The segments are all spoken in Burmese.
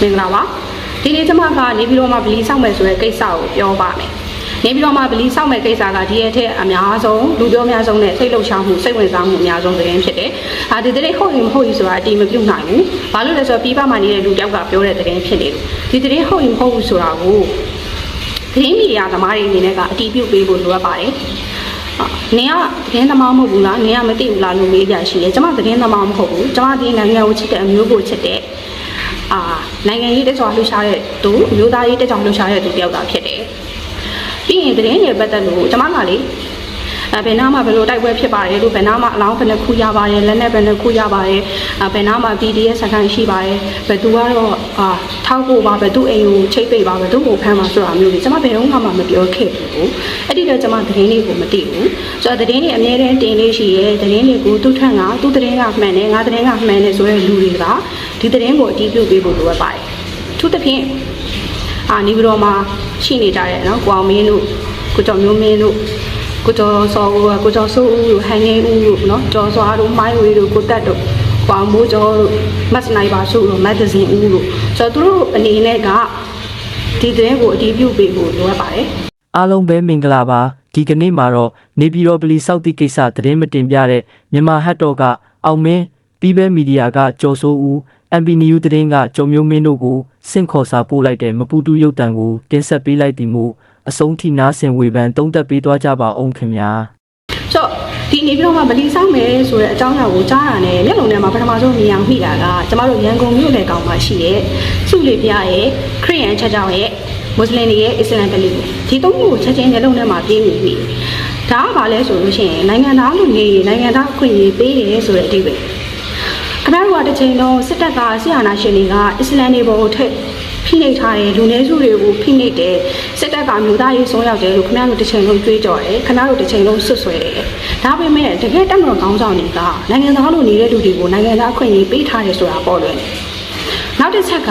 မင်္ဂလာပါဒီနေ့ကျွန်မကနေပြီးတော့မှဗလီစောက်မယ်ဆိုတဲ့ကိစ္စကိုပြောပါမယ်နေပြီးတော့မှဗလီစောက်မယ်ကိစ္စကဒီရဲ့ထက်အများဆုံးလူပြောများဆုံးနဲ့စိတ်လှုပ်ရှားမှုစိတ်ဝင်စားမှုအများဆုံးသတင်းဖြစ်တယ်။အာဒီသတင်းဟုတ်ရင်မဟုတ်ရင်ဆိုတာအတိမပြုတ်နိုင်ဘူး။ဘာလို့လဲဆိုတော့ပြီးပမှာနေတဲ့လူတယောက်ကပြောတဲ့သတင်းဖြစ်နေလို့ဒီသတင်းဟုတ်ရင်မဟုတ်ဘူးဆိုတာကိုသတင်းမီဒီယာသမားတွေအနေနဲ့ကအတိပြုတ်ပေးဖို့လိုအပ်ပါတယ်။နင်ကသတင်းသမားမဟုတ်ဘူးလားနင်ကမသိဘူးလားလို့မေးကြရှိတယ်။ကျွန်မသတင်းသမားမဟုတ်ဘူး။ကျွန်မဒီနိုင်ငံကိုချစ်တဲ့အမျိုးကိုချစ်တဲ့ အာနိုင်ငံရေးတက်ကြွလှူရှားတဲ့သူအမျိုးသားရေးတက်ကြွလှူရှားတဲ့သူတယောက်သာဖြစ်တယ်။ပြီးရင်သတင်းတွေပတ်သက်လို့ကျွန်မကလေအဲဘယ်နားမှာဘယ်လိုတိုက်ပွဲဖြစ်ပါတယ်လို့ဘယ်နားမှာအလောင်းဘယ်နှခုရပါတယ်လက်နဲ့ဘယ်နှခုရပါတယ်အဲဘယ်နားမှာ PDF စကန်ရှိပါတယ်ဘယ်သူကတော့အာထောက်ဖို့ပါဘယ်သူအိမ်ကိုချိတ်ပိတ်ပါဘယ်သူကိုဖမ်းပါဆိုတာမျိုးတွေကျွန်မဘယ်တော့မှမပြောခဲ့ဘူးအဲ့ဒီတော့ကျွန်မသတင်းတွေကိုမသိဘူးဆိုတော့သတင်းတွေအများတန်းတင်လေးရှိရဲသတင်းတွေကိုသူ့ထက်ကသူ့သတင်းကမှန်တယ်ငါသတင်းကမှန်တယ်ဆိုတဲ့လူတွေက ဒီသတင်းကိုအတည်ပြုပေးဖို့လိုအပ်ပါတယ်သူသဖြင့်အာနေပြီးတော့မှရှိနေကြတယ်နော်ကိုအောင်မင်းတို့ကိုကျော်မျိုးမင်းတို့ကိုကျော်စောဦးကိုကျော်စိုးဦးတို့ဟန်ငိမ့်ဦးတို့နော်ကျော်စွာတို့မိုင်းဝေတို့ကိုတက်တို့ပေါင်မိုးကျော်တို့မတ်စနိုက်ပါစုတို့မတ်ဂဇင်းဦးတို့ဆိုတော့သူတို့အနေနဲ့ကဒီသတင်းကိုအတည်ပြုပေးဖို့လိုအပ်ပါတယ်အားလုံးပဲမင်္ဂလာပါဒီကနေ့မှာတော့နေပြည်တော်ပလီစောက်တိကိစ္စသတင်းမတင်ပြတဲ့မြန်မာဟတ်တော်ကအောင်မင်းပြီးပဲမီဒီယာကကျော်စိုးဦး MB News သတင်းကကျော်မျိုးမင်းတို့ကိုစင့်ခေါ်စာပို့လိုက်တဲ့မပူတူရုပ်တံကိုတင်ဆက်ပေးလိုက်သည်မို့အဆုံးထိနားဆင်ဝေဖန်တုံးသက်ပေးသွားကြပါအောင်ခင်ဗျာဆိုတော့ဒီနေပြီးတော့မှဗလီဆောင်မယ်ဆိုတဲ့အကြောင်းအရာကိုကြားရတဲ့မျက်လုံးထဲမှာပထမဆုံးမြင်အောင်မိတာကကျမတို့ရန်ကုန်မြို့နယ်ကောင်မှာရှိတဲ့စုလီပြရဲ့ခရစ်ယာန်ချက်ကြောင်ရဲ့မွတ်စလင်တွေရဲ့အစ္စလမ်ဗလီဒီသုံးခုကိုချက်ချင်းမျက်လုံးထဲမှာပြင်းနေပြီဒါကဘာလဲဆိုလို့ရှိရင်နိုင်ငံသားလူနေနိုင်ငံသားအခွင့်အရေးပေးတယ်ဆိုတဲ့အဓိပ္ပာယ် ခင်ဗျားတို့ကတစ်ချိန်လုံးစစ်တပ်ကဆီယနာရှင်တွေကအစ္စလမ်တွေပေါ်ကိုထက်ဖိနှိပ်ထားတယ်လူနည်းစုတွေကိုဖိနှိပ်တယ်စစ်တပ်ကမျိုးသားရေးဆုံးရောက်တယ်လို့ခင်ဗျားတို့တစ်ချိန်လုံးတွေးကြော်တယ်ခင်ဗျားတို့တစ်ချိန်လုံးဆွတ်ဆွဲတယ်ဒါပေမဲ့တကယ်တက်မတော်ကောင်းဆောင်တွေကနိုင်ငံသားလူနေတဲ့လူတွေကိုနိုင်ငံသားအခွင့်အရေးပေးထားတယ်ဆိုတာပေါ်လွင်တယ်နောက်တစ်ချက်က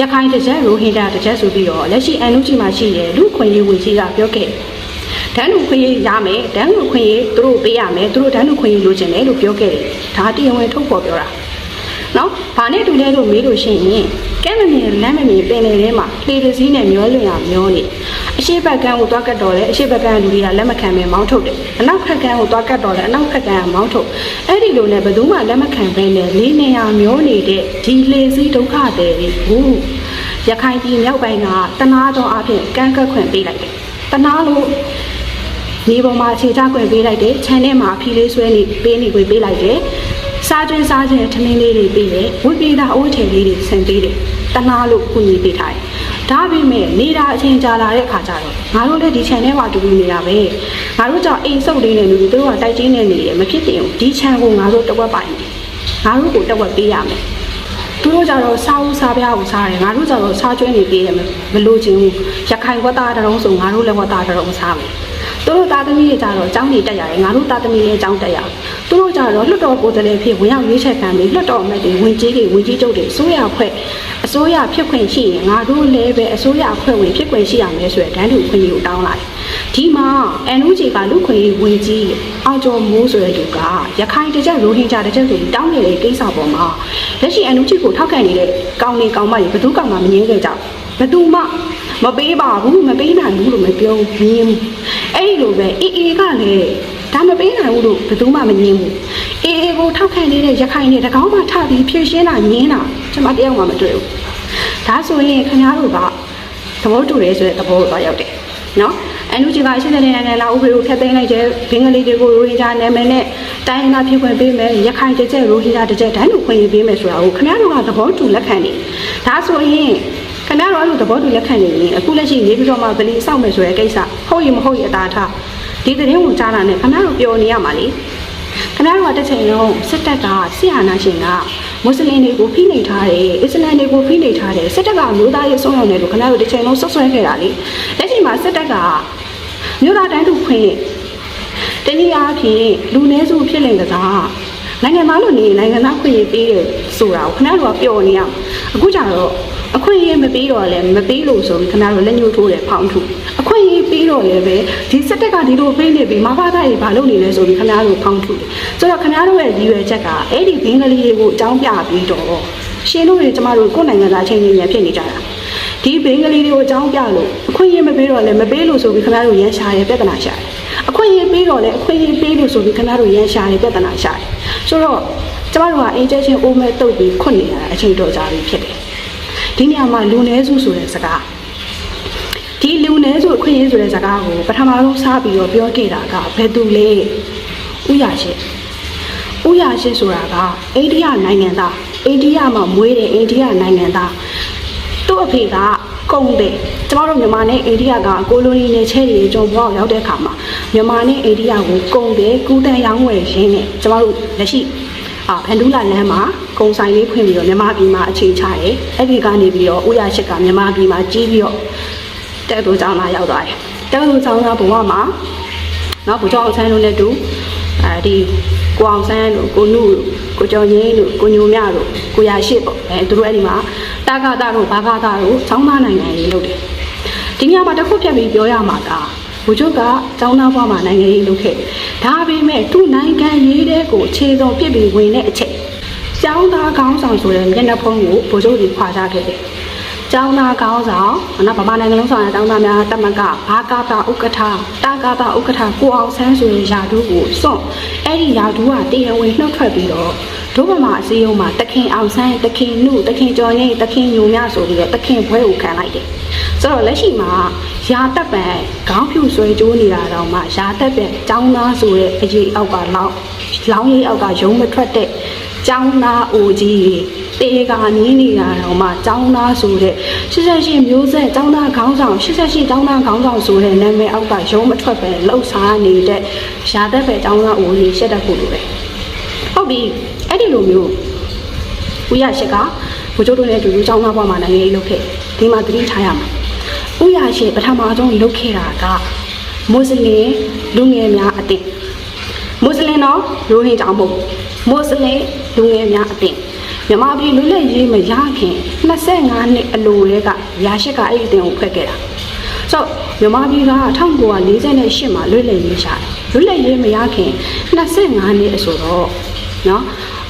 ရခိုင်တစ်ချက်ရိုဟင်ဂျာတစ်ချက်ဆိုပြီးတော့လက်ရှိအန်နုချီမှာရှိတဲ့လူခွင့်ရေးဝန်ကြီးကပြောခဲ့တယ် ဒန်းလူခွင့်ရေးရမယ်ဒန်းလူခွင့်ရေးသူတို့ပေးရမယ်သူတို့ဒန်းလူခွင့်ရေးလိုချင်တယ်လို့ပြောခဲ့တယ်ဒါတရားဝင်ထုတ်ဖော်ပြောတာနော်ဘာနဲ့တူလဲလို့မေးလို့ရှိရင်ကဲမမြင်လမ်းမမြင်ပင်လေထဲမှာလေတစည်းနဲ့မျောလွင်ရမျောနေအရှိဘက်ကန်းကိုသွားကတ်တော်လဲအရှိဘက်ကန်းလူတွေကလက်မခံပဲမောင်းထုတ်တယ်အနောက်ဘက်ကန်းကိုသွားကတ်တော်လဲအနောက်ဘက်ကန်းကမောင်းထုတ်အဲ့ဒီလိုနဲ့ဘယ်သူမှလက်မခံပဲနဲ့လေးနေရမျောနေတဲ့ဒီလေစည်းဒုက္ခတွေကိုရခိုင်ပြည်မြောက်ပိုင်းကတနာတော်အဖြစ်ကန်းကတ်ခွင့်ပေးလိုက်တယ်တနာလို့ နေပေါ်မှာအခြေချခွင့်ပေးလိုက်တယ်ခြံထဲမှာဖီလေးဆွဲနေပေးနေခွင့်ပေးလိုက်တယ်စားကျွင်းစားခြင်းထမင်းလေးတွေပေးတယ်ဝိပေတာအဝတ်ထည်လေးတွေဆင်ပေးတယ်တနာလို့ကုညီပေးထားတယ်ဒါပေမဲ့နေတာအချိန်ကြာလာတဲ့အခါကျတော့ငါတို့လည်းဒီခြံထဲမှာတူတူနေတာပဲငါတို့ကြောင့်အိမ်ဆုပ်လေးနဲ့လူတွေတို့ကတိုက်ချင်းနေနေတယ်မဖြစ်တင်ဘူးဒီခြံကိုငါတို့တဝက်ပိုင်တယ်ငါတို့ကိုတဝက်ပေးရမယ်သူတို့ကြတော့စားဦးစားပြားကိုစားတယ်ငါတို့ကြတော့စားကျွင်းနေပေးတယ်မလို့ချင်းဘူးရခိုင်ဝတ်သားတရုံးဆိုငါတို့လည်းဝတ်သားတရုံးစားမယ် သူတို့သားသမီးတွေကြတော့ကျောင်းနေတက်ရတယ်ငါတို့သားသမီးလည်းကျောင်းတက်ရသူတို့ကြတော့လွတ်တော်ကိုယ်တည်းဖြစ်ဝင်ရောက်ရွေးချယ်ခံပြီးလွတ်တော်အမတ်တွေဝင်ကြီးတွေဝင်ကြီးချုပ်တွေအစိုးရအဖွဲ့အစိုးရဖြစ်ခွင့်ရှိရင်ငါတို့လည်းပဲအစိုးရအဖွဲ့ဝင်ဖြစ်ခွင့်ရှိရမယ်ဆိုတဲ့တန်းတူခွင့်ကိုတောင်းလိုက်ဒီမှာ NUG ကလူခွင့်ဝင်ကြီးအောင်ကျော်မိုးဆိုတဲ့သူကရခိုင်တကြက်ရိုဟင်ဂျာတကြက်ဆိုပြီးတောင်းနေတဲ့ကိစ္စပေါ်မှာလက်ရှိ NUG ကိုထောက်ခံနေတဲ့ကောင်းနေကောင်းမတွေဘယ်သူကမှမငြင်းခဲ့ကြဘူးဘယ်သူမှ မပေးပါဘူးမပေးနိုင်ဘူးလို့မပြောဘူးငြင်းဘူးအဲ့ဒီလိုပဲအေးအေးကလည်းဒါမပေးနိုင်ဘူးလို့ဘယ်သူမှမငြင်းဘူးအေးအေးကိုထောက်ခံနေတဲ့ရခိုင်နဲ့တကောင်းမှထပြီးဖြည့်ရှင်းတာငြင်းတာကျွန်မတယောက်မှမတွေ့ဘူးဒါဆိုရင်ခင်ဗျားတို့ကသဘောတူတယ်ဆိုတဲ့သဘောကိုသွားရောက်တယ်နော်အန်ယူဂျီကအရှင်းတဲ့နိုင်ငံလာဥပဒေကိုဖျက်သိမ်းလိုက်တဲ့ဘင်္ဂလီတွေကိုရိုဟင်ဂျာနာမည်နဲ့တိုင်းရင်းသားဖြစ်ခွင့်ပေးမယ်ရခိုင်တစ်ချက်ရိုဟင်ဂျာတစ်ချက်ဒန်းလူခွင့်ရေးပေးမယ်ဆိုတာကိုခင်ဗျားတို့ကသဘောတူလက်ခံနေဒါဆိုရင် ခင်ဗျားတို့အဲ့လိုသဘောတူလက်ခံနေရင်အခုလက်ရှိနေပြီးတော့မှဗလီစောက်မယ်ဆိုတဲ့ကိစ္စဟုတ်ရင်မဟုတ်ရင်အတားထားဒီသတင်းကိုကြားတာနဲ့ခင်ဗျားတို့ပြောနေရမှာလေခင်ဗျားတို့ကတစ်ချိန်လုံးစစ်တပ်ကဆီဟာနာရှင်ကမွတ်စလင်တွေကိုဖိနှိပ်ထားတယ်အစ္စလမ်တွေကိုဖိနှိပ်ထားတယ်စစ်တပ်ကအမျိုးသားရေးဆုံးအောင်တယ်လို့ခင်ဗျားတို့တစ်ချိန်လုံးဆွဆွဲခဲ့တာလေလက်ရှိမှာစစ်တပ်ကမြို့သားတန်းတူခွင့်တနည်းအားဖြင့်လူနည်းစုဖြစ်လင်ကစားနိုင်ငံသားလို့နေရင်နိုင်ငံသားခွင့်ရေးပေးတယ်ဆိုတာကိုခင်ဗျားတို့ကပျော်နေရအောင်အခုကျတော့ အခွင့်အရေးမပေးတော့လည်းမပေးလို့ဆိုပြီးခင်ဗျားတို့လက်ညှိုးထိုးတယ်ဖောင်းထုအခွင့်အရေးပေးတော့လည်းပဲဒီစစ်တပ်ကဒီလိုပေးနေပြီမဘာသာတွေဘာလုပ်နေလဲဆိုပြီးခင်ဗျားတို့ဖောင်းထုတယ်ဆိုတော့ခင်ဗျားတို့ရဲ့ရည်ရွယ်ချက်ကအဲ့ဒီဘင်္ဂလီတွေကိုအကြောင်းပြပြီးတော့ရှင်တို့တွေကျမတို့ကိုယ်နိုင်ငံသားအချင်းချင်းများဖြစ်နေကြတာဒီဘင်္ဂလီတွေကိုအကြောင်းပြလို့အခွင့်အရေးမပေးတော့လည်းမပေးလို့ဆိုပြီးခင်ဗျားတို့ရန်ရှာတယ်ပြဿနာရှာတယ်အခွင့်အရေးပေးတော့လည်းအခွင့်အရေးပေးလို့ဆိုပြီးခင်ဗျားတို့ရန်ရှာတယ်ပြဿနာရှာတယ်ဆိုတော့ကျမတို့ကအင်ဂျင်ချင်းအိုးမဲတုတ်ပြီးခွတ်နေရတာအချိန်တော်ကြာပြီဖြစ်တယ် ဒီနေရာမှာလူနည်းစုဆိုတဲ့စကားဒီလူနည်းစုအခွင့်အရေးဆိုတဲ့စကားကိုပထမဆုံးစပြီးတော့ပြောခဲ့တာကဘယ်သူလဲဥရရှိဥရရှိဆိုတာကအိန္ဒိယနိုင်ငံသားအိန္ဒိယမှာမွေးတဲ့အိန္ဒိယနိုင်ငံသားသူ့အဖေကကုန်းတယ်ကျမတို့မြန်မာနဲ့အိန္ဒိယကကိုလိုနီနဲ့ချဲရီကြုံပေါ်ရောက်တဲ့အခါမှာမြန်မာနဲ့အိန္ဒိယကိုကုန်းတယ်ကူးတန်းရောင်းဝယ်ရင်းနဲ့ကျမတို့လက်ရှိအာဖန်ဒူလာလမ်းမှာ ကုံဆိုင်လေးဖွင့်ပြီးတော့မြန်မာပြည်မှာအခြေချတယ်အဲ့ဒီကနေပြီးတော့ဥရရှိကမြန်မာပြည်မှာကြီးပြီးတော့တက်တူကျောင်းသားရောက်သွားတယ်တက်တူကျောင်းသားဘဝမှာနော်ဘုကျောင်းအောင်ဆန်းတို့နဲ့တူအဲဒီကိုအောင်ဆန်းတို့ကိုနုတို့ကိုကျော်ငင်းတို့ကိုညိုမြတို့ကိုရရှိပေါ့အဲသူတို့အဲ့ဒီမှာတာဂတာတို့ဘာဂတာတို့ကျောင်းသားနိုင်ငံရေးလုပ်တယ်ဒီညမှာတစ်ခုဖြတ်ပြီးပြောရမှာကဘုချုပ်ကကျောင်းသားဘဝမှာနိုင်ငံရေးလုပ်ခဲ့တယ်ဒါပေမဲ့သူ့နိုင်ငံရေးတဲ့ကိုခြေစုံပြစ်ပြီးဝင်တဲ့အချိန်ကျော င်းသားကောင်းဆောင်ဆိုတဲ့မျက်နှာဖုံးကိုဘုချုပ်ကြီးခွာချခဲ့တယ်ကျောင်းသားကောင်းဆောင်နော်ဗမာနိုင်ငံလုံးဆောင်တဲ့ကျောင်းသားများတမကဘာကာတာဥက္ကဋ္ဌတာကာတာဥက္ကဋ္ဌကိုအောင်ဆန်းဆိုတဲ့ယာဒူးကိုစွန့်အဲ့ဒီယာဒူးကတရားဝင်နှုတ်ထွက်ပြီးတော့ဒုဗမာအစည်းအရုံးမှာတခင်အောင်ဆန်းတခင်နုတခင်ကျော်ငိမ့်တခင်ညိုမြဆိုပြီးတော့တခင်ဘွဲကိုခံလိုက်တယ်ဆိုတော့လက်ရှိမှာယာတက်ပံခေါင်းဖြူဆွဲကြိုးနေတာတော့မှယာတက်ပံကျောင်းသားဆိုတဲ့အရေးအောက်ကလောက်လောင်းရေးအောက်ကရုံးမထွက်တဲ့ ကျောင်းသားအိုကြီးတေကနီးနေတာတော့မှကျောင်းသားဆိုတဲ့88မျိုးဆက်ကျောင်းသားခေါင်းဆောင်88ကျောင်းသားခေါင်းဆောင်ဆိုတဲ့နာမည်အောက်ကရုံးမထွက်ပဲလှုပ်ရှားနေတဲ့ယာတက်ပံကျောင်းသားအိုကြီးရှက်တတ်ဖို့လိုတယ်ဟုတ်ပြီအဲ့ဒီလိုမျိုးဦးရရှက်ကဘုကျိုးတို့နဲ့အတူတူကျောင်းသားဘဝမှာနိုင်ငံရေးလုပ်ခဲ့ဒီမှာသတိထားရမှာဦးရရှက်ပထမဆုံးလုပ်ခဲ့တာကမွတ်စလင်လူငယ်များအသင်းမွတ်စလင်တော့ရိုဟင်ဂျာမဟုတ်ဘူး မွတ်စလင်လူငယ်များအသင်းမြန်မာပြည်လူလက်ရေးမရခင်25နှစ်အလိုတည်းကရာရှက်ကအဲ့ဒီအသင်းကိုဖွဲ့ခဲ့တာဆိုတော့မြန်မာပြည်က1948မှာလွတ်လပ်ရေးရှာတယ်လွတ်လပ်ရေးမရခင်25နှစ်အဆိုတော့နော်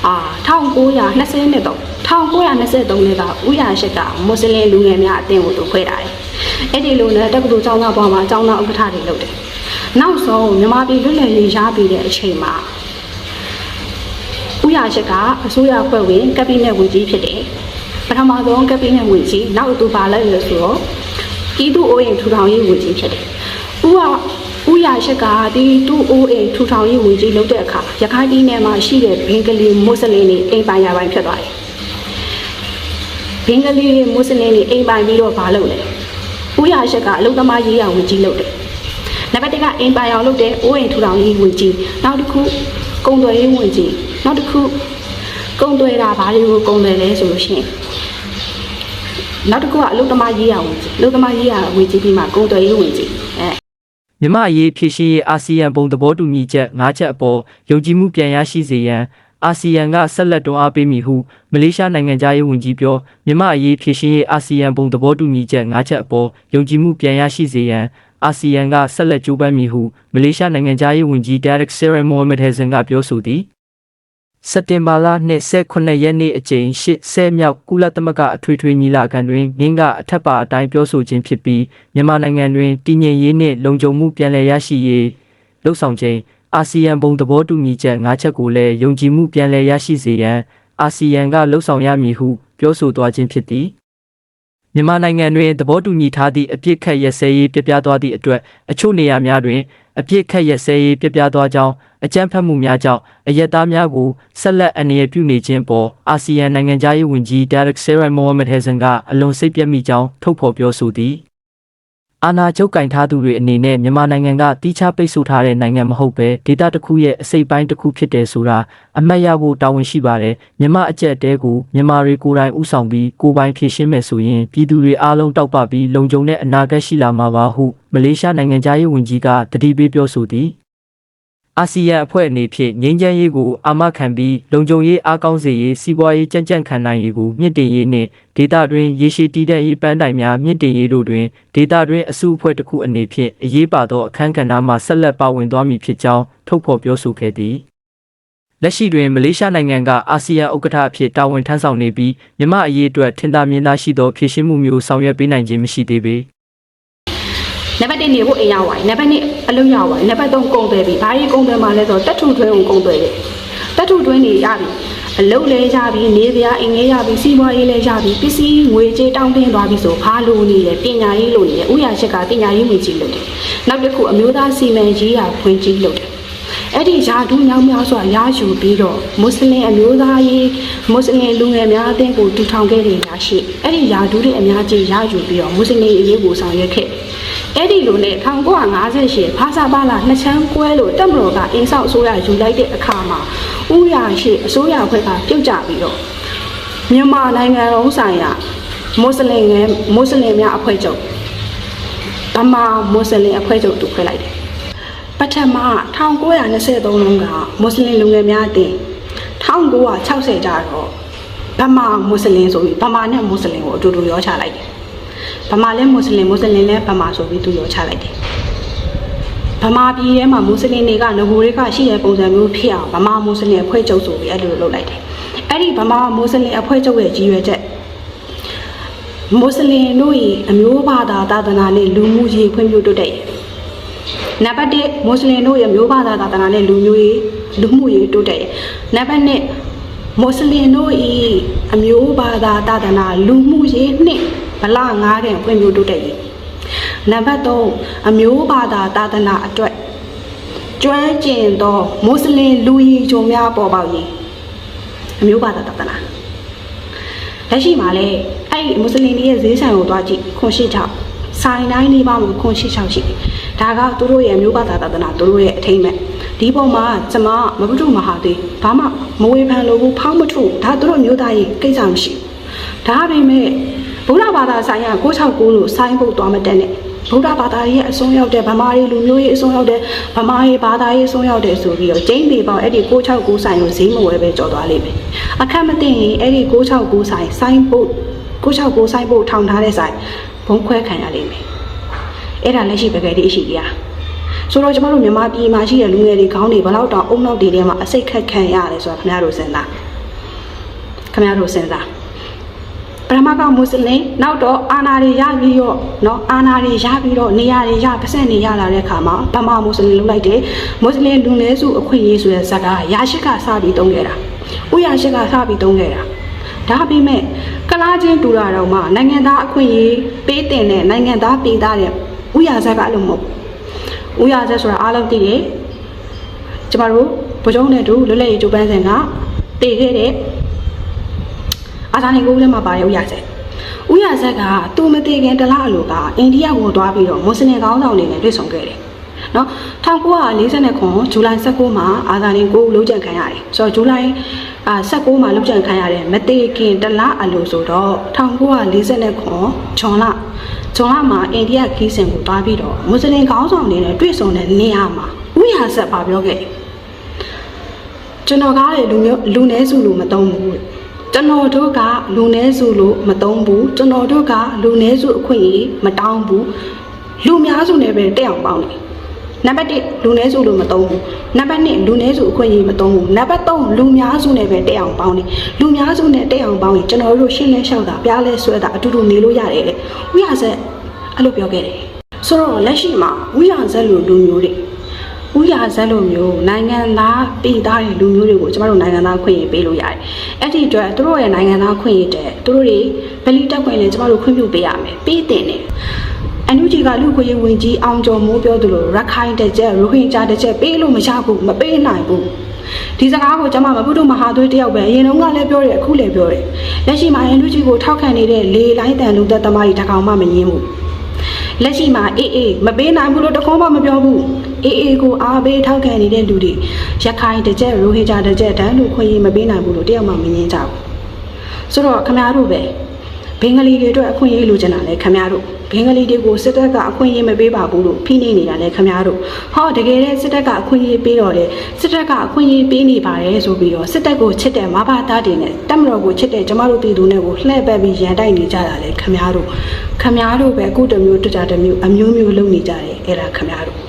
အာ1920နှစ်တော့1923နှစ်ကဥရရှက်ကမွတ်စလင်လူငယ်များအသင်းကိုသူဖွဲ့တာတယ်အဲ့ဒီလိုနဲ့တက္ကသိုလ်ကျောင်းသားဘွားမှာကျောင်းသားဥက္ကဋ္ဌတွေလုပ်တယ်နောက်ဆုံးမြန်မာပြည်လွတ်လပ်ရေးရပြီးတဲ့အချိန်မှာဥ ရရှက်ကအစိုးရဖွဲ့ဝင်ကက်ဘိနက်ဝန်ကြီးဖြစ်တယ်ပထမဆုံးကက်ဘိနက်ဝန်ကြီးနောက်သူပါလဲလို့ဆိုတော့ပြည်သူ့အိုးအိမ်ထူထောင်ရေးဝန်ကြီးဖြစ်တယ်ဥကဥရရှက်ကဒီတူအိုးအိမ်ထူထောင်ရေးဝန်ကြီးလုပ်တဲ့အခါရခိုင်ပြည်နယ်မှာရှိတဲ့ဘင်္ဂလီမွတ်စလင်တွေအိမ်ပိုင်ရပိုင်းဖြစ်သွားတယ်ဘင်္ဂလီတွေမွတ်စလင်တွေအိမ်ပိုင်ပြီးတော့မလုပ်လဲဥရရှက်ကအလုံသမားရေးရဝန်ကြီးလုပ်တယ်နံပါတ်1ကအင်ပါရောင်လုပ်တဲ့အိုးအိမ်ထူထောင်ရေးဝန်ကြီးနောက်တစ်ခုကုံသွယ်ရေးဝန်ကြီး နောက်တစ်ခုကုံသွယ်တာဘာတွေကိုကုံသွယ်လဲဆိုလို့ရှိရင်နောက်တစ်ခုကအလုံသမားရေးရဝန်ကြီးအလုံသမားရေးရဝန်ကြီးပြီးမှကုံသွယ်ရေးဝန်ကြီးအဲမြမအရေးဖြည့်ရှင်းရေးအာဆီယံဘုံသဘောတူညီချက်၅ချက်အပေါ်ယုံကြည်မှုပြန်ရရှိစေရန်အာဆီယံကဆက်လက်တွန်းအားပေးမည်ဟုမလေးရှားနိုင်ငံသားရေးဝန်ကြီးပြောမြမအရေးဖြည့်ရှင်းရေးအာဆီယံဘုံသဘောတူညီချက်၅ချက်အပေါ်ယုံကြည်မှုပြန်ရရှိစေရန်အာဆီယံကဆက်လက်ကြိုးပမ်းမည်ဟုမလေးရှားနိုင်ငံသားရေးဝန်ကြီး Derek Seren Mohamed Hassan ကပြောဆိုသည် စက်တင်ဘာလ29ရက်နေ့အကြိမ်80မြောက်ကုလသမဂ္ဂအထွေထွေညီလာခံတွင်ငင်းကအထက်ပါအတိုင်းပြောဆိုခြင်းဖြစ်ပြီးမြန်မာနိုင်ငံတွင်တည်ငြိမ်ရေးနှင့်လုံခြုံမှုပြန်လည်ရရှိရေးလှုပ်ဆောင်ခြင်းအာဆီယံဘုံသဘောတူညီချက်၅ချက်ကိုလည်းယုံကြည်မှုပြန်လည်ရရှိစေရန်အာဆီယံကလှုပ်ဆောင်ရမည်ဟုပြောဆိုသွားခြင်းဖြစ်သည်မြန်မာနိုင်ငံတွင်သဘောတူညီထားသည့်အပြစ်ခတ်ရက်စဲရေးပြပြသွားသည့်အတွက်အချို့နေရာများတွင်အပြစ်ခတ်ရက်စဲရေးပြပြသွားကြောင်း အကြမ်းဖက်မှုများကြောင့်အရက်သားများကိုဆက်လက်အနေရပြုနေခြင်းပေါ်အာဆီယံနိုင်ငံသားရေးဝန်ကြီး Derek Seren Mohamed Hassan ကအလွန်စိတ်ပြတ်မိကြောင်းထုတ်ဖော်ပြောဆိုသည်အာဏာချုပ်ကင်ထားသူတွေအနေနဲ့မြန်မာနိုင်ငံကတီးခြားပိတ်ဆို့ထားတဲ့နိုင်ငံမဟုတ်ပဲဒေသတစ်ခုရဲ့အစိပ်ပိုင်းတစ်ခုဖြစ်တယ်ဆိုတာအမှတ်ရဖို့တာဝန်ရှိပါတယ်မြန်မာအကြက်တဲကိုမြန်မာတွေကိုယ်တိုင်ဥဆောင်ပြီးကိုယ်ပိုင်ဖြည့်ရှင်းမယ်ဆိုရင်ပြည်သူတွေအားလုံးတောက်ပပြီးလုံခြုံတဲ့အနာဂတ်ရှိလာမှာပါဟုမလေးရှားနိုင်ငံသားရေးဝန်ကြီးကတတိပေးပြောဆိုသည် အာဆီယံအဖွဲ့အနေဖြင့်ငြိမ်းချမ်းရေးကိုအာမခံပြီးလုံခြုံရေးအားကောင်းစေရေးစီးပွားရေးကြံ့ကြံ့ခံနိုင်ရေးကိုမြင့်တင်ရေးနှင့်ဒေသတွင်းရေရှည်တည်တဲ့ရေးပန်းတိုင်များမြင့်တင်ရေးတို့တွင်ဒေသတွင်းအစုအဖွဲ့တစ်ခုအနေဖြင့်အရေးပါသောအခမ်းကဏ္ဍမှဆက်လက်ပါဝင်သွားမည်ဖြစ်ကြောင်းထုတ်ဖော်ပြောဆိုခဲ့သည်လက်ရှိတွင်မလေးရှားနိုင်ငံကအာဆီယံဥက္ကဋ္ဌအဖြစ်တာဝန်ထမ်းဆောင်နေပြီးမြမအရေးအတွက်ထင်သာမြင်သာရှိသောဖြည့်ရှင်းမှုမျိုးဆောင်ရွက်ပေးနိုင်ခြင်းမရှိသေးပေ နံပါတ်1နေဖို့အိမ်ရောက်သွားပြီနံပါတ်2အလုပ်ရောက်သွားပြီနံပါတ်3ကုန်သွယ်ပြီဘာကြီးကုန်သွယ်မှလဲဆိုတော့တက်ထုတွင်းကိုကုန်သွယ်တယ်တက်ထုတွင်းနေရပြီအလုပ်လဲရပြီနေစရာအိမ်လဲရပြီစီးပွားရေးလဲရပြီပစ္စည်းငွေကြေးတောင်းတင်းသွားပြီဆိုဘာလို့နေလဲပညာရေးလို့နေတယ်ဥရရှက်ကပညာရေးဝင်ကြီးလို့တယ်နောက်တစ်ခုအမျိုးသားစီမံရေးရာဖွင့်ကြီးလို့တယ်အဲ့ဒီယာဒူးမြောင်းများစွာရယူပြီးတော့မွတ်စလင်အမျိုးသားရေးမွတ်စလင်လူငယ်များအသင်းကိုတည်ထောင်ခဲ့တဲ့ရာရှိအဲ့ဒီယာဒူးတွေအများကြီးရယူပြီးတော့မွတ်စလင်အရေးကိုဆောင်ရွက်ခဲ့ အဲ့ဒီလိုနဲ့1958ဖာစာပါလာနှစ်ချမ်းကွဲလို့တက်မတော်ကအင်းဆောက်အစိုးရယူလိုက်တဲ့အခါမှာဥရရှိအစိုးရအဖွဲ့ကပြုတ်ကြပြီးတော့မြန်မာနိုင်ငံလုံးဆိုင်ရာမွတ်စလင်ငယ်မွတ်စလင်များအဖွဲ့ချုပ်ဗမာမွတ်စလင်အဖွဲ့ချုပ်တူခွဲလိုက်တယ်ပထမ1923လုံးကမွတ်စလင်လူငယ်များအတင်း1960ကျတော့ဗမာမွတ်စလင်ဆိုပြီးဗမာနဲ့မွတ်စလင်ကိုအတူတူရောချလိုက်တယ် ဗမာလည်းမွတ်စလင်မွတ်စလင်လည်းဗမာဆိုပြီးသူရောချလိုက်တယ်ဗမာပြည်ထဲမှာမွတ်စလင်တွေကငကိုတွေကရှိတဲ့ပုံစံမျိုးဖြစ်အောင်ဗမာမွတ်စလင်အဖွဲ့ချုပ်ဆိုပြီးအဲ့လိုလုပ်လိုက်တယ်အဲ့ဒီဗမာမွတ်စလင်အဖွဲ့ချုပ်ရဲ့ကြီးရွယ်ချက်မွတ်စလင်တို့၏အမျိုးဘာသာသာသနာနဲ့လူမှုရေးဖွံ့ဖြိုးတိုးတက်ရေးနံပါတ်1မွတ်စလင်တို့ရဲ့မျိုးဘာသာသာသနာနဲ့လူမျိုးရေးလူမှုရေးတိုးတက်ရေးနံပါတ်2မွတ်စလင်တို့၏အမျိုးဘာသာသာသနာလူမှုရေးနှင့် ဗလာငားတဲ့ဖွံ့ဖြိုးတိုးတက်ရေးနံပါတ်3အမျိုးဘာသာသာသနာအတွက်ကျွမ်းကျင်သောမွတ်စလင်လူကြီးချုံများပေါ်ပေါက်ရေးအမျိုးဘာသာသာသနာလက်ရှိမှာလည်းအဲ့ဒီမွတ်စလင်တွေရဲ့ဈေးဆိုင်ကိုသွားကြည့်ခွန်ရှိချောက်ဆိုင်တိုင်းလေးပါမှာခွန်ရှိချောက်ရှိတယ်ဒါကသူတို့ရဲ့အမျိုးဘာသာသာသနာသူတို့ရဲ့အထိမ့်မဲ့ဒီပုံမှာကျမမပုထုမဟာသေးဘာမှမဝေဖန်လို့ဘူးဖောင်းမထုဒါသူတို့မျိုးသားကြီးကိစ္စမရှိဘူးဒါပေမဲ့ ဗုဒ္ဓဘာသာဆိုင်ရာ669လို့ဆိုင်းဖို့သွားမတက်နဲ့ဗုဒ္ဓဘာသာရဲ့အစွန်းရောက်တဲ့ဗမာတွေလူမျိုးရေးအစွန်းရောက်တဲ့ဗမာရေးဘာသာရေးအစွန်းရောက်တဲ့ဆိုပြီးတော့ကျင်းပေပေါင်းအဲ့ဒီ669ဆိုင်ကိုဈေးမဝယ်ပဲကြော်သွားလိမ့်မယ်အခက်မသိရင်အဲ့ဒီ669ဆိုင်ဆိုင်းဖို့669ဆိုင်းဖို့ထောင်ထားတဲ့ဆိုင်ဘုံခွဲခံရလိမ့်မယ်အဲ့ဒါလက်ရှိပကယ်လေးအရှိကြီးอ่ะဆိုတော့ကျမတို့မြန်မာပြည်မှာရှိတဲ့လူငယ်တွေခေါင်းတွေဘယ်လောက်တောင်အုံနောက်တွေထဲမှာအစိတ်ခက်ခံရတယ်ဆိုတာခင်ဗျားတို့စဉ်းစားခင်ဗျားတို့စဉ်းစား ပထမကမွတ်စလင်နောက်တော့အာနာတွေရပြီးတော့နော်အာနာတွေရပြီးတော့နေရာတွေရပတ်စံနေရလာတဲ့အခါမှာဗမာမွတ်စလင်လုပ်လိုက်တယ်မွတ်စလင်လူနည်းစုအခွင့်အရေးဆိုတဲ့ဇာတ်ကရရှိကစပြီးတုံးခဲ့တာဥရရှိကစပြီးတုံးခဲ့တာဒါပေမဲ့ကလားချင်းတူတာတော့မှနိုင်ငံသားအခွင့်အရေးပေးတင်တဲ့နိုင်ငံသားပြည်သားတဲ့ဥရဇက်ကအဲ့လိုမဟုတ်ဥရဇက်ဆိုတာအားလုံးသိတယ်ကျမတို့ဗုဒ္ဓုံနဲ့တူလွတ်လပ်ရေးဂျိုးပန်းစင်ကတည်ခဲ့တဲ့ အာဇာနည်ကိုလည်းမပါတဲ့ဥရဇက်ဥရဇက်ကသူမတည်ခင်တလားအလိုကအိန္ဒိယကိုသွားပြီးတော့မွတ်စလင်ကောင်းဆောင်တွေနဲ့တွေ့ဆုံခဲ့တယ်နော်1949ခုဇူလိုင်19မှာအာဇာနည်ကိုလုံးကြံခံရတယ်ဆိုတော့ဇူလိုင်အာ19မှာလုံးကြံခံရတယ်မတည်ခင်တလားအလိုဆိုတော့1949ခုဂျွန်လဂျွန်လမှာအိန္ဒိယခီးစဉ်ကိုသွားပြီးတော့မွတ်စလင်ကောင်းဆောင်တွေနဲ့တွေ့ဆုံတဲ့နေရာမှာဥရဇက်ပါပြောခဲ့တယ်ကျွန်တော်ကားတဲ့လူမျိုးလူနည်းစုလို့မသုံးဘူး ကျွန်တော်တို့ကလူနည်းစုလို့မသုံးဘူးကျွန်တော်တို့ကလူနည်းစုအခွင့်အရေးမတောင်းဘူးလူများစုနဲ့ပဲတက်အောင်ပေါင်းတယ်နံပါတ်1လူနည်းစုလို့မသုံးဘူးနံပါတ်2လူနည်းစုအခွင့်အရေးမသုံးဘူးနံပါတ်3လူများစုနဲ့ပဲတက်အောင်ပေါင်းတယ်လူများစုနဲ့တက်အောင်ပေါင်းရင်ကျွန်တော်တို့ရှင်းလဲလျှောက်တာပြားလဲဆွဲတာအတူတူနေလို့ရတယ်တဲ့ဥရဆက်အဲ့လိုပြောခဲ့တယ်ဆိုတော့လက်ရှိမှာဥရဆက်လို့လူမျိုးတွေ ဥရဇက်လိုမျိုးနိုင်ငံသားပြည်သားတွေလူမျိုးတွေကိုကျမတို့နိုင်ငံသားခွင့်ရေးပေးလို့ရတယ်။အဲ့ဒီအတွက်သူတို့ရဲ့နိုင်ငံသားခွင့်ရေးတဲ့သူတို့တွေဗလီတက်ခွင့်လည်းကျမတို့ခွင့်ပြုပေးရမယ်။ပေးတင်တယ်။အန်ယူဂျီကလူခွေရေးဝင်ကြီးအောင်ကျော်မိုးပြောသလိုရခိုင်တစ်ချက်ရိုဟင်ဂျာတစ်ချက်ပေးလို့မရဘူးမပေးနိုင်ဘူး။ဒီစကားကိုကျွန်မမပုဒ္ဓမဟာသွေးတယောက်ပဲအရင်တုန်းကလည်းပြောတယ်အခုလည်းပြောတယ်။လက်ရှိမှာအန်ယူဂျီကိုထောက်ခံနေတဲ့လေလိုင်းတန်လူသက်သမားကြီးတကောင်မှမငင်းဘူး။လက်ရှိမှာအေးအေးမပေးနိုင်ဘူးလို့တခေါမှမပြောဘူး အေးအေးကိုအားပေးထောက်ခံနေတဲ့လူတွေရခိုင်တစ်ချက်ရိုဟင်ဂျာတစ်ချက်တန်းလို့ခွင့်ရေးမပေးနိုင်ဘူးလို့တယောက်မှမငင်းကြဘူးဆိုတော့ခမရတို့ပဲဘင်္ဂလီတွေအတွက်အခွင့်အရေးလိုချင်တာလဲခမရတို့ဘင်္ဂလီတွေကိုစစ်တပ်ကအခွင့်အရေးမပေးပါဘူးလို့ဖိနှိပ်နေတာလဲခမရတို့ဟောတကယ်တည်းစစ်တပ်ကအခွင့်အရေးပေးတော့လေစစ်တပ်ကအခွင့်အရေးပေးနေပါတယ်ဆိုပြီးတော့စစ်တပ်ကိုချစ်တဲ့မဘာသားတွေနဲ့တပ်မတော်ကိုချစ်တဲ့ကျမတို့ပြည်သူတွေကိုလှည့်ပတ်ပြီးရန်တိုက်နေကြတာလဲခမရတို့ခမရတို့ပဲအခုတစ်မျိုးတစ်ကြတစ်မျိုးအမျိုးမျိုးလုပ်နေကြတယ်အဲ့ဒါခမရတို့